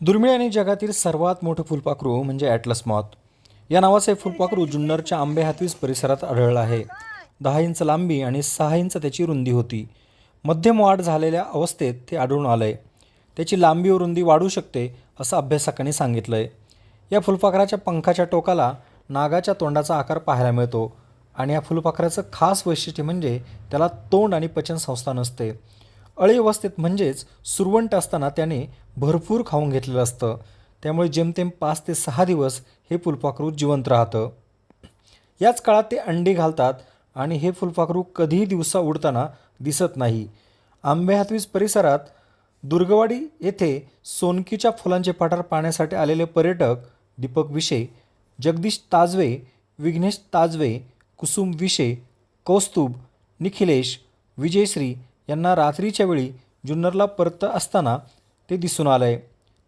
दुर्मिळ आणि जगातील सर्वात मोठं फुलपाखरू म्हणजे ॲटलस मॉथ. या नावाचे फुलपाखरू जुन्नरच्या आंबे हातवीस परिसरात आढळलं आहे. दहा इंच लांबी आणि सहा इंच त्याची रुंदी होती. मध्यम वाढ झालेल्या अवस्थेत ते आढळून आलं आहे त्याची लांबी व रुंदी वाढू शकते असं अभ्यासकांनी सांगितलं आहे या फुलपाखराच्या पंखाच्या टोकाला नागाच्या तोंडाचा आकार पाहायला मिळतो आणि या फुलपाखराचं खास वैशिष्ट्य म्हणजे त्याला तोंड आणि पचनसंस्था नसते. अवस्थेत म्हणजेच सुरवंट असताना त्याने भरपूर खाऊन घेतलेलं असतं. त्यामुळे जेमतेम पाच ते सहा दिवस हे फुलपाखरू जिवंत राहतं. याच काळात ते अंडी घालतात आणि हे फुलपाखरू कधीही दिवसा उडताना दिसत नाही. आंबे हातवीस परिसरात दुर्गवाडी येथे सोनकीच्या फुलांचे पठार पाहण्यासाठी आलेले पर्यटक दीपक विषे जगदीश ताजवे विघ्नेश ताजवे कुसुम विषे कौस्तुभ निखिलेश विजयश्री यांना रात्रीच्या वेळी जुन्नरला परत असताना ते दिसून आलं आहे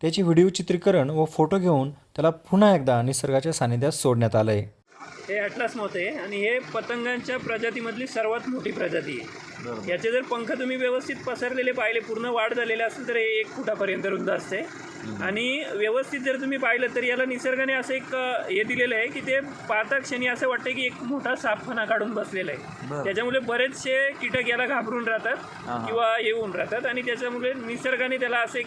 त्याची व्हिडिओ चित्रीकरण व फोटो घेऊन त्याला पुन्हा एकदा निसर्गाच्या सानिध्यात सोडण्यात आलं आहे हे अटलास मत आहे आणि हे पतंगांच्या प्रजातीमधली सर्वात मोठी प्रजाती आहे. याचे जर पंख तुम्ही व्यवस्थित पसरलेले पाहिले पूर्ण वाढ झालेले असेल तर हे एक फुटापर्यंत रुंद असते. आणि व्यवस्थित जर तुम्ही पाहिलं तर याला निसर्गाने असं एक हे दिलेलं आहे की ते पाहता क्षणी असं वाटतं की एक मोठा सापखाना काढून बसलेला आहे. त्याच्यामुळे बरेचसे कीटक याला घाबरून राहतात किंवा येऊन राहतात आणि त्याच्यामुळे निसर्गाने त्याला असं एक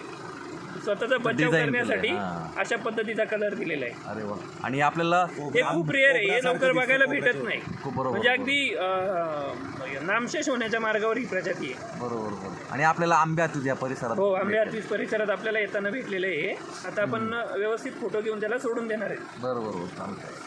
स्वतःचा बचाव Design केलंय, करण्यासाठी हां. अशा पद्धतीचा कलर दिलेला आहे. अरे वा. आणि आपल्याला हे खूप रेअर आहे हे लवकर बघायला भेटत नाही. खूप बरोबर, म्हणजे अगदी अं, नामशेष होण्याच्या मार्गावर ही प्रजाती आहे. बरोबर बरोबर. आणि आपल्याला आंब्या तुझ्या परिसरात हो आंबे आरतीस परिसरात आपल्याला येताना भेटलेलं आहे आता आपण व्यवस्थित फोटो घेऊन त्याला सोडून देणार आहे. बरोबर बरोबर. चालतंय.